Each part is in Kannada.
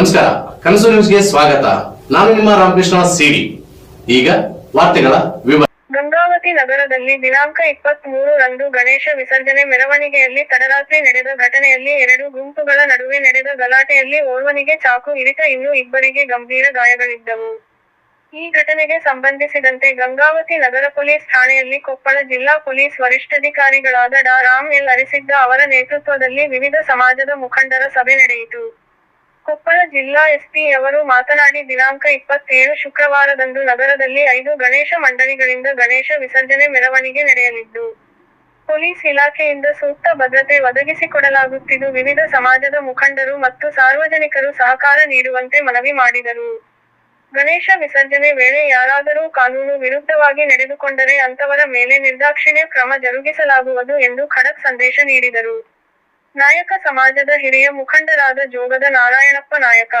ನಮಸ್ಕಾರ, ಕನಸು ನ್ಯೂಸ್ಗೆ ಸ್ವಾಗತ. ನಾನು ನಿಮ್ಮ ರಾಮಕೃಷ್ಣ ಸಿಡಿ. ಈಗ ವಾರ್ತೆಗಳ ವಿವರ ಗಂಗಾವತಿ ನಗರದಲ್ಲಿ ದಿನಾಂಕ ಇಪ್ಪತ್ತ್ ರಂದು ಗಣೇಶ ವಿಸರ್ಜನೆ ಮೆರವಣಿಗೆಯಲ್ಲಿ ತಡರಾತ್ರಿ ನಡೆದ ಘಟನೆಯಲ್ಲಿ ಎರಡು ಗುಂಪುಗಳ ನಡುವೆ ನಡೆದ ಗಲಾಟೆಯಲ್ಲಿ ಓರ್ವನಿಗೆ ಚಾಕು ಇರಿತ ಇನ್ನು ಇಬ್ಬರಿಗೆ ಗಂಭೀರ ಗಾಯಗಳಿದ್ದವು. ಈ ಘಟನೆಗೆ ಸಂಬಂಧಿಸಿದಂತೆ ಗಂಗಾವತಿ ನಗರ ಪೊಲೀಸ್ ಠಾಣೆಯಲ್ಲಿ ಕೊಪ್ಪಳ ಜಿಲ್ಲಾ ಪೊಲೀಸ್ ವರಿಷ್ಠಾಧಿಕಾರಿಗಳಾದ ಡಾ ರಾಮ್ ಎಲ್ ಅರಿಸಿದ್ದ ಅವರ ನೇತೃತ್ವದಲ್ಲಿ ವಿವಿಧ ಸಮಾಜದ ಮುಖಂಡರ ಸಭೆ ನಡೆಯಿತು. ಕೊಪ್ಪಳ ಜಿಲ್ಲಾ ಎಸ್ಪಿ ಅವರು ಮಾತನಾಡಿ, ದಿನಾಂಕ ಇಪ್ಪತ್ತೇಳು ಶುಕ್ರವಾರದಂದು ನಗರದಲ್ಲಿ ಐದು ಗಣೇಶ ಮಂಡಳಿಗಳಿಂದ ಗಣೇಶ ವಿಸರ್ಜನೆ ಮೆರವಣಿಗೆ ನಡೆಯಲಿದ್ದು, ಪೊಲೀಸ್ ಇಲಾಖೆಯಿಂದ ಸೂಕ್ತ ಭದ್ರತೆ ಒದಗಿಸಿಕೊಡಲಾಗುತ್ತಿದ್ದು, ವಿವಿಧ ಸಮಾಜದ ಮುಖಂಡರು ಮತ್ತು ಸಾರ್ವಜನಿಕರು ಸಹಕಾರ ನೀಡುವಂತೆ ಮನವಿ ಮಾಡಿದರು. ಗಣೇಶ ವಿಸರ್ಜನೆ ವೇಳೆ ಯಾರಾದರೂ ಕಾನೂನು ವಿರುದ್ಧವಾಗಿ ನಡೆದುಕೊಂಡರೆ ಅಂತವರ ಮೇಲೆ ನಿರ್ದಾಕ್ಷಿಣ್ಯ ಕ್ರಮ ಜರುಗಿಸಲಾಗುವುದು ಎಂದು ಖಡಕ್ ಸಂದೇಶ ನೀಡಿದರು. ನಾಯಕ ಸಮಾಜದ ಹಿರಿಯ ಮುಖಂಡರಾದ ಜೋಗದ ನಾರಾಯಣಪ್ಪ ನಾಯಕ,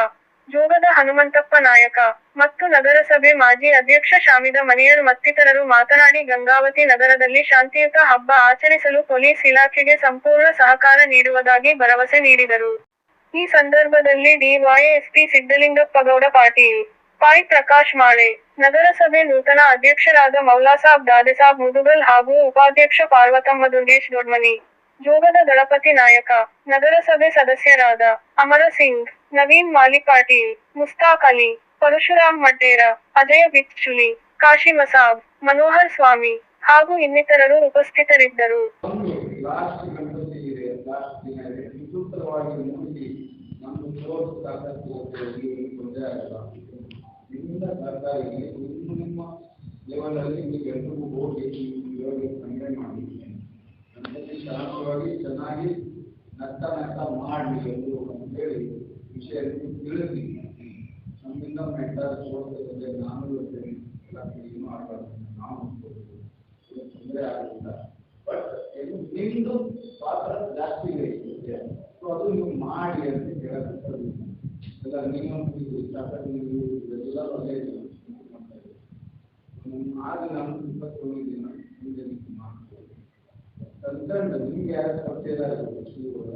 ಜೋಗದ ಹನುಮಂತಪ್ಪ ನಾಯಕ ಮತ್ತು ನಗರಸಭೆ ಮಾಜಿ ಅಧ್ಯಕ್ಷ ಶಾಮಿದ ಮನಿಯರ್ ಮತ್ತಿತರರು ಮಾತನಾಡಿ ಗಂಗಾವತಿ ನಗರದಲ್ಲಿ ಶಾಂತಿಯುತ ಹಬ್ಬ ಆಚರಿಸಲು ಪೊಲೀಸ್ ಇಲಾಖೆಗೆ ಸಂಪೂರ್ಣ ಸಹಕಾರ ನೀಡುವುದಾಗಿ ಭರವಸೆ ನೀಡಿದರು. ಈ ಸಂದರ್ಭದಲ್ಲಿ ಡಿವೈಎಸ್ಪಿ ಸಿದ್ದಲಿಂಗಪ್ಪಗೌಡ ಪಾಟೀಲ್, ಪಾಯ್ ಪ್ರಕಾಶ್ ಮಾಳೆ, ನಗರಸಭೆ ನೂತನ ಅಧ್ಯಕ್ಷರಾದ ಮೌಲಾಸಾಬ್ ದಾದೆಸಾಬ್ ಮುದುಗಲ್ ಹಾಗೂ ಉಪಾಧ್ಯಕ್ಷ ಪಾರ್ವತಮ್ಮ ದುರ್ಗೇಶ್ ದೊಡ್ಮನಿ. ಜೋಗದ ದಳಪತಿ ನಾಯಕ, ನಗರಸಭೆ ಸದಸ್ಯರಾದ ಅಮರ ಸಿಂಗ್, ನವೀನ್ ಮಾಲಿ ಪಾಟೀಲ್ ಮುಸ್ತಾಕ್ ಅಲಿ, ಪರಶುರಾಮ್ ಮಡ್ಡೇರ ಅಜಯ ಬಿಚ್ಚುಲಿ, ಕಾಶಿ ಮಸಾಬ್, ಮನೋಹರ್ ಸ್ವಾಮಿ ಹಾಗೂ ಇನ್ನಿತರರು ಉಪಸ್ಥಿತರಿದ್ದರು. ಸರ್ಕಾರಿಗೆ, ನಿಮ್ಮ ಲೆವೆಲಲ್ಲಿ ನೀವು ಎಲ್ರಿಗೂ ಹೋಗಿ ಸಂಗ್ರಹ ಮಾಡಿ. ಗಣಪತಿ ಚೆನ್ನಾಗಿ ನಟ ನಟ ಮಾಡಿ ಎಂದು ಅಂತೇಳಿ ವಿಷಯ ತಿಳಿಸಿ ನಮ್ಮಿಂದ ಮೆಟ್ಟಾದ ತೋರಿಸ್ತದೆ ನಾನು ಇರ್ತೇನೆ ಎಲ್ಲ ಏನು ಮಾಡಬಾರ್ದು ನಾವು ತೊಂದರೆ ಆಗೋದಿಲ್ಲ. ಬಟ್ ಇದು ನಿಮ್ದು ಪಾತ್ರ ಜಾಸ್ತಿ ಇದೆ ಸೊ ಅದು ನೀವು ಮಾಡಿ ಅಂತ ಹೇಳಕ್ಕಂಥದ್ದು ಎಲ್ಲ ನೀವು ಇದು ಸಾಕಷ್ಟು ನೀವು ಎಲ್ಲ ಒಳ್ಳೆ ಆಗ ನಾನು ಇಪ್ಪತ್ತೊಂದು ದಿನ ಮುಂದೆ ನೀವು ಮಾಡ್ಬೋದು ಕನ್ಸರ್ನ್ ನಿಮ್ಗೆ ಯಾರು ಪರಿಚಯ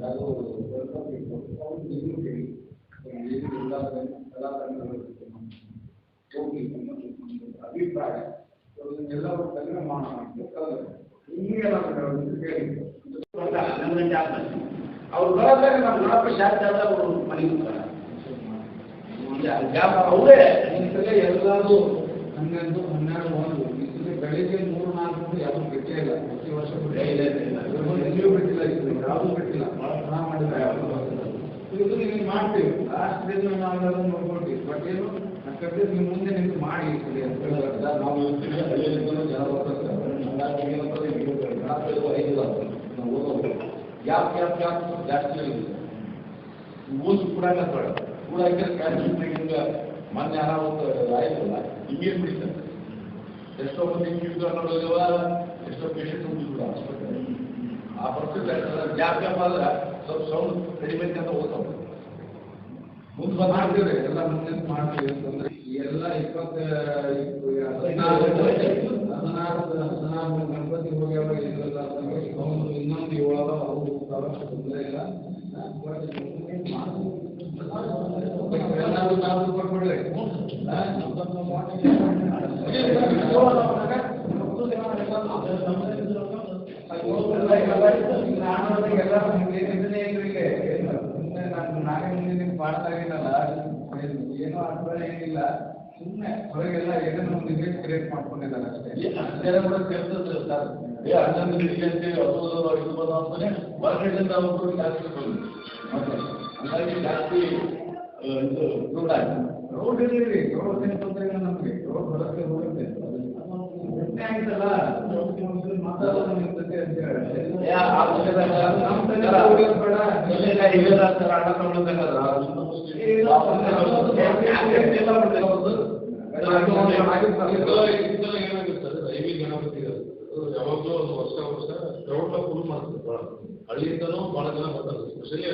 ಯಾರೋ ವೆಲ್ಕಮ್ ಇಟ್ಟು ಅವ್ರು ನೀವು ಹೇಳಿ ಏನು ಎಲ್ಲ ಎಲ್ಲ ತಂಡಗಳು ಹೋಗಿ ನಮ್ಮ ಒಂದು ಅಭಿಪ್ರಾಯ ಎಲ್ಲರೂ ಕಡಿಮೆ ಮಾಡೋಣ ಅಂತ ಕರೆದ್ರು. ಹಿಂಗೆಲ್ಲ ಮಾಡೋದು ಹೇಳಿ ಹನ್ನೊಂದು ಗಂಟೆ ಆದ್ಮೇಲೆ ಅವ್ರು ಬರೋದಾಗ ನಮ್ಮ ನೋಡಪ್ಪ ಶಾಂತಿ ಆದ ಅವರು ಮನೆಗೆ ಹೋಗ್ತಾರೆ ಗ್ಯಾಪ್ ಅವರೇ ಈ ಸಲ ಎಲ್ಲರೂ ಹನ್ನೊಂದು ಹನ್ನೆರಡು ಒಂದು ಸಲ ಬೆಳಿಗ್ಗೆ ಮೂರು ನಾಲ್ಕು ಗಂಟೆ ಯಾವುದು ಬಿಟ್ಟೇ ಇಲ್ಲ. ಪ್ರತಿ ವರ್ಷ ಇಲ್ಲ. ಎಲ್ಲಿಯೂ ಬಿಟ್ಟಿಲ್ಲ ಇದು ಯಾವುದು ಬಿಟ್ಟಿಲ್ಲ ಭಾಳ ಚೆನ್ನಾಗಿ ಮಾಡಿದ್ದಾರೆ ಇದು ನೀವು ಮಾಡ್ತೀವಿ. ಲಾಸ್ಟ್ ದಿನ ನಾವೆಲ್ಲರೂ ನೋಡ್ಕೊಳ್ತೀವಿ ಬಟ್ ಏನು ಯಾಕಂದ್ರೆ ನೀವು ಮುಂದೆ ನಿಮ್ಗೆ ಮಾಡಿ ಅಂತ ಹೇಳ್ತಾರೆ ನಾವು ಹಳ್ಳಿಯಿಂದ ಜನ ಬರ್ತಾರೆ. ನೀವು ಗಣಪತಿ ಐದು ನಾವು ಓದೋದು. ಗ್ಯಾಪ್ ಯಾಕೆ ಗ್ಯಾಪ್ ಜಾಸ್ತಿ ಆಗಿದೆ. ಓದು ಕೂಡ ಕೂಡ ಕ್ಯಾನ್ಸಲ್ ಮೊನ್ನೆ ಅನಾಹುತ ಆಯ್ತಲ್ಲ ಹಿಂಗೇನು ಬಿಡ್ತಾರೆ. ಎಷ್ಟೋ ಮಂದಿ ಅನ್ನೋದಿಲ್ಲ ಎಷ್ಟೋ ಪೇಷಂಟ್ ಕೂಡ ಆಸ್ಪತ್ರೆ ಆ ಪರಿಸ್ಥಿತಿ ಗ್ಯಾಪ್ ಗ್ಯಾಪ್ ಆದ್ರೆ ಸ್ವಲ್ಪ ಸೌಂಡ್ ಕಡಿಮೆ ಅಂತ ಓದ್ತಾವೆ ಮುಂದೆ ಬಂದು ಮಾಡ್ತೀವಿ ಎಲ್ಲ ಮುಂದೆ ಮಾಡ್ತೀವಿ ಅಂತಂದ್ರೆ ಎಲ್ಲ ಇಪ್ಪತ್ತ ಹದಿನಾರು ಹದಿನಾರು ಗಣಪತಿ ಹೋಗ್ಯಾವ ಇನ್ನೊಂದು ಏಳು ಅದಾವ, ಅವು ಪ್ರವಾಸ ತೊಂದರೆ ಇಲ್ಲ ಎಲ್ಲಾರು ನಾವು ಕೊಟ್ಬಿಡ್ರಿ? ನಾನು ಮುಂದೆ ನಿಮ್ಗೆ ಮಾಡ್ತಾ ಇದ್ದೀನಲ್ಲ ಅರ್ಥ ಏನಿಲ್ಲ ಸುಮ್ಮನೆ ಹೊರಗೆಲ್ಲ ಏನೋ ಒಂದು ಇಮೇಜ್ ಕ್ರಿಯೇಟ್ ಮಾಡ್ಕೊಂಡಿದ್ದಾರೆ ಅಷ್ಟೇ ಕೂಡ ಜಾಸ್ತಿ ಇದು ಆಯ್ತು ರೋಡ್ ಇರಲಿ ರೋಡ್ ಏನು ನಮಗೆ ರೋಡ್ ಹೋಗುತ್ತೆ ಆಯ್ತಲ್ಲ ಮಾತಾಡೋದು ನಿಂತತೆ ಅಂತ ಹೇಳಿ ಯಾ, ಆ ವಿಷಯದಾಗ ನಮ್ಮ ತಲೆ ಹೋಗೋದು ಬೇಡ. ಇಲ್ಲೆಲ್ಲ ಇವೆಲ್ಲ ಸರ್ ಅಣ್ಣ ತಗೊಳ್ಬೇಕಾದ್ರೆ ಆ ಹಿಂದೂ ಮುಸ್ಲಿಂ ಇಲ್ಲ, ಆ, ಯಾಕೆ- ಯಾಕೆ ಎಲ್ಲ ಮಾಡ್ತಾರೆ ಅವ್ರದ್ದು? ಇದೆಲ್ಲ ಏನಾಗಿರ್ತದೆ ದೈವಿ ಗಣಪತಿ ಇರೋದು. ಅದು ಯಾವಾಗ್ಲೂ ಒಂದು ವರ್ಷ ವರ್ಷ ಕ್ರೌಡ್ನ ಫುಲ್ ಮಾಡ್ತಾರೆ ಭಾಳ ಹಳ್ಳಿಯಿಂದನೂ ಭಾಳ ಜನ ಬರ್ತಾರೆ ಸ್ಪೆಷಲಿ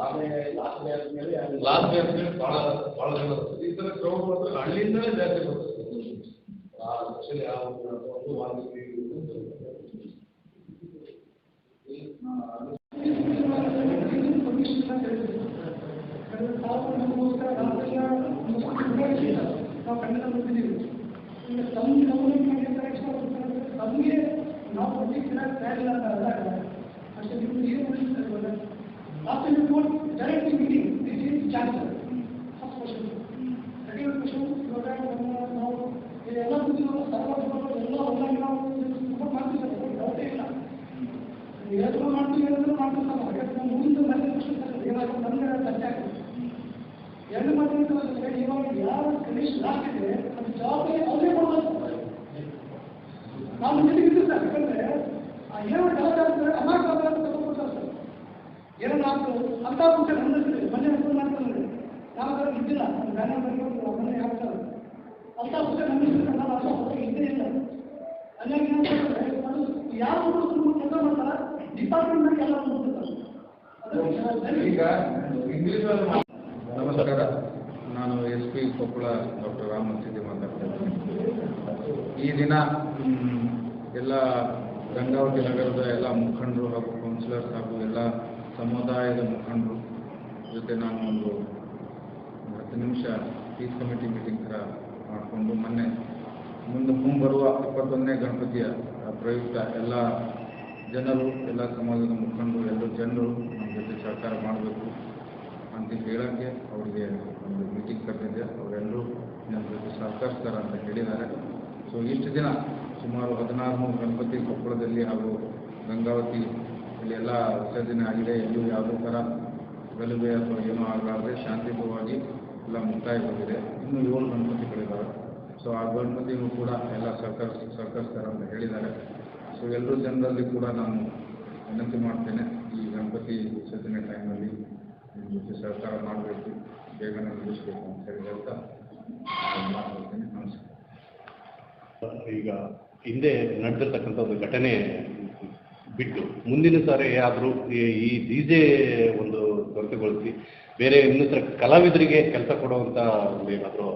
ಆಮೇಲೆ ಲಾಸ್ಟ್ ಡೇ ಆದ್ಮೇಲೆ ಅಲ್ಲಿ ಲಾಸ್ಟ್ ಡೇ ಅಂತ ಭಾಳ ಭಾಳ ಜನ ಬರ್ತಾರೆ ಈ ಥರ ಕ್ರೌಡ್ ಮಾತ್ರ ಹಳ್ಳಿಯಿಂದಲೇ ಜಾಸ್ತಿ ಬರ್ತಾರೆ ಸ್ಪೆಷಲಿ ಆ ಒಂದು ಒಂದು ವಾಲ್ಮೀಕಿ ಇದು. ಆ, ನಾವು ಖಂಡಿತ ಬರ್ತಿದ್ದೀವಿ ಈಗ ತಮ್ಮ ಗಮನಕ್ಕೆ ಮಾಡಿರ್ತಾರೆ ಇಷ್ಟಪಡ್ತಾರೆ ತಮಗೆ ನಾವು ಕೊಟ್ಟಿದ್ದೀರ ತಯಾರಿಲ್ಲ ಅಂತ ಅಂದಾಗ ಅಷ್ಟೇ ನೀವು ಏನು ಉಳಿಸ್ತಾರೆ ಇವಾಗ last time report directly meeting this is chancer first question second question ಇವಾಗ ನಮ್ಮ ನಾವು ಎಲ್ಲ ಬುದ್ಧಿಗಳು ಸರ್ವ ಎಲ್ಲ ಒಂದಾಗಿ ನಾವು ಸಪೋರ್ಟ್ ಮಾಡ್ತೀವಿ ಸರ್ ಡೌಟೇ ಇಲ್ಲ ಏನಾದರೂ ಮಾಡ್ತೀವಿ ಏನಾದರೂ ಮಾಡ್ತೀವಿ ನಾವು ಯಾಕಂದ್ರೆ ಮುಂದೆ ಮತ್ತೆ ಕ್ವಶನ್ ಏನಾದರೂ ನಮಗೆ ಚರ್ಚೆ ಆಗ್ತದೆ ಎರಡು ಮಾತಿನ ಇವಾಗ ಯಾರು ಕನಿಷ್ಠ ಲಾಸ್ಟ್ ಇದೆ ಅದು ಜವಾಬ್ದಾರಿ ಅವರೇ ಕೊಡಬೇಕು ನಾವು ನಿಮಗೆ ಸರ್ ಯಾಕಂದ್ರೆ ಏನೋ ಆಗ್ತದೆ ಅಮಾಯಕ ಅಂತ ತಗೊಂಡ್ಬಿಡ್ತಾರೆ ಸರ್ ಏನೋ ನಾವು ಅಂತ ಮುಂಚೆ ನಂದಿಸ್ತೀವಿ ಮನೆ ಹೆಸರು ಮಾಡ್ತಾರೆ ನಾವು ಅದರ ಇದ್ದಿಲ್ಲ ಬ್ಯಾನರ್ ಬರ್ಕೊಂಡು ಮನೆ ಹಾಕ್ತಾರೆ ಅಂತ ಮುಂಚೆ ನಂದಿಸ್ತಾರೆ ನಾವು ಅರ್ಥ ಇದ್ದೇ ಇಲ್ಲ. ಹಂಗಾಗಿ ಏನಾಗ್ತದೆ ಅದು ಯಾರು ಕೆಲಸ ಮಾಡ್ತಾರೆ ಡಿಪಾರ್ಟ್ಮೆಂಟ್ನಾಗ ಎಲ್ಲ ನೋಡ್ತಾರೆ ಅದು ಈಗ ಇಂಗ್ಲಿಷ್ ನಮಸ್ಕಾರ. ನಾನು S P Koppal doctor Ramasiddi ಮಾತಾಡ್ತಾ ಇದ್ದೀನಿ. ಈ ದಿನ ಎಲ್ಲ ಗಂಗಾವತಿ ನಗರದ ಎಲ್ಲ ಮುಖಂಡರು ಹಾಗೂ ಕೌನ್ಸಿಲರ್ಸ್ ಹಾಗೂ ಎಲ್ಲ ಸಮುದಾಯದ ಮುಖಂಡರು ಜೊತೆ ನಾನು ಒಂದು ಹತ್ತು ನಿಮಿಷ ಪೀಸ್ ಕಮಿಟಿ ಮೀಟಿಂಗ್ ಥರ ಮಾಡಿಕೊಂಡು ಮೊನ್ನೆ ಮುಂದೆ ಮುಂಬರುವ ಇಪ್ಪತ್ತೊಂದನೇ ಗಣಪತಿಯ ಪ್ರಯುಕ್ತ ಎಲ್ಲ ಜನರು, ಎಲ್ಲ ಸಮಾಜದ ಮುಖಂಡರು, ಎಲ್ಲ ಜನರು ನಮ್ಮ ಜೊತೆ ಸಹಕಾರ ಮಾಡಬೇಕು. ಅಂತ ಹೇಳೋಕ್ಕೆ ಅವರಿಗೆ ಒಂದು ಮೀಟಿಂಗ್ ಕರೆದಿದ್ದೆ ಅವರೆಲ್ಲರೂ ನಮ್ಮ ಜೊತೆ ಸಹಕರಿಸ್ತಾರೆ ಅಂತ ಹೇಳಿದ್ದಾರೆ. ಸೊ ಇಷ್ಟು ದಿನ ಸುಮಾರು ಹದಿನಾರು ಗಣಪತಿ ಕೊಪ್ಪಳದಲ್ಲಿ ಹಾಗೂ ಗಂಗಾವತಿ ಇಲ್ಲಿ ಎಲ್ಲ ವಿಸರ್ಜನೆ ಆಗಿದೆ. ಎಲ್ಲೂ ಯಾವುದೇ ಥರ ಗಲಭೆ ಅಥವಾ ಏನೂ ಆಗಲಾರದೆ ಶಾಂತಿಯುತವಾಗಿ ಎಲ್ಲ ಮುಕ್ತಾಯಗೊಂಡಿದೆ ಇನ್ನೂ ಏಳು ಗಣಪತಿಗಳಿದ್ದಾವೆ ಸೊ ಆ ಗಣಪತಿನೂ ಕೂಡ ಎಲ್ಲ ಸಹಕರಿಸ್, ಸಹಕರಿಸ್ತಾರೆ ಅಂತ ಹೇಳಿದ್ದಾರೆ. ಸೊ ಎಲ್ಲರೂ ಜನರಲ್ಲಿ ಕೂಡ ನಾನು ವಿನಂತಿ ಮಾಡ್ತೇನೆ ಈ ಗಣಪತಿ ವಿಸರ್ಜನೆ ಟೈಮಲ್ಲಿ ನಿಮ್ಮ ಜೊತೆ ಸಹಕಾರ ಮಾಡಬೇಕು ಬೇಗನೆ ಮುಗಿಸ್ಬೇಕು ಅಂತ ಹೇಳಿ ಹೇಳ್ತಾ ನಮಸ್ಕಾರ. ಈಗ ಹಿಂದೆ ನಡೆದಿರ್ತಕ್ಕಂಥ ಒಂದು ಘಟನೆ ಬಿಟ್ಟು ಮುಂದಿನ ಸಾರಿ ಆದರೂ ಈ ಡಿ ಜೆ ಒಂದು ಕೊರತೆಗೊಳಿಸಿ ಬೇರೆ ಇನ್ನಿತರ ಕಲಾವಿದರಿಗೆ ಕೆಲಸ ಕೊಡುವಂಥ ಒಂದು ಏನಾದರೂ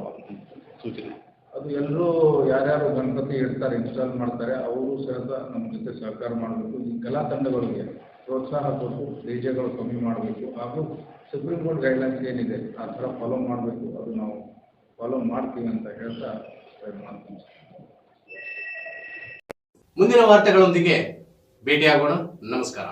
ಸೂಚನೆ? ಅದು ಎಲ್ಲರೂ ಯಾರ್ಯಾರು ಗಣಪತಿ ಇಡ್ತಾರೆ ಇನ್ಸ್ಟಾಲ್ ಮಾಡ್ತಾರೆ ಅವರು ಸಹ ನಮ್ಮ ಜೊತೆ ಸಹಕಾರ ಮಾಡಬೇಕು. ಈ ಕಲಾ ತಂಡಗಳಿಗೆ ಪ್ರೋತ್ಸಾಹ ಕೊಟ್ಟು ಡಿಜೆಗಳು ಕಮ್ಮಿ ಮಾಡಬೇಕು. ಹಾಗೂ ಸುಪ್ರೀಂ ಕೋರ್ಟ್ ಗೈಡ್ಲೈನ್ಸ್ ಏನಿದೆ, ಆ ಥರ ಫಾಲೋ ಮಾಡಬೇಕು. ಅದು ನಾವು ಫಾಲೋ ಮಾಡ್ತೀವಿ ಅಂತ ಹೇಳ್ತಾ ಮಾಡ್ತೀನಿ. ಮುಂದಿನ ವಾರ್ತೆಗಳೊಂದಿಗೆ ಭೇಟಿಯಾಗೋಣ. ನಮಸ್ಕಾರ.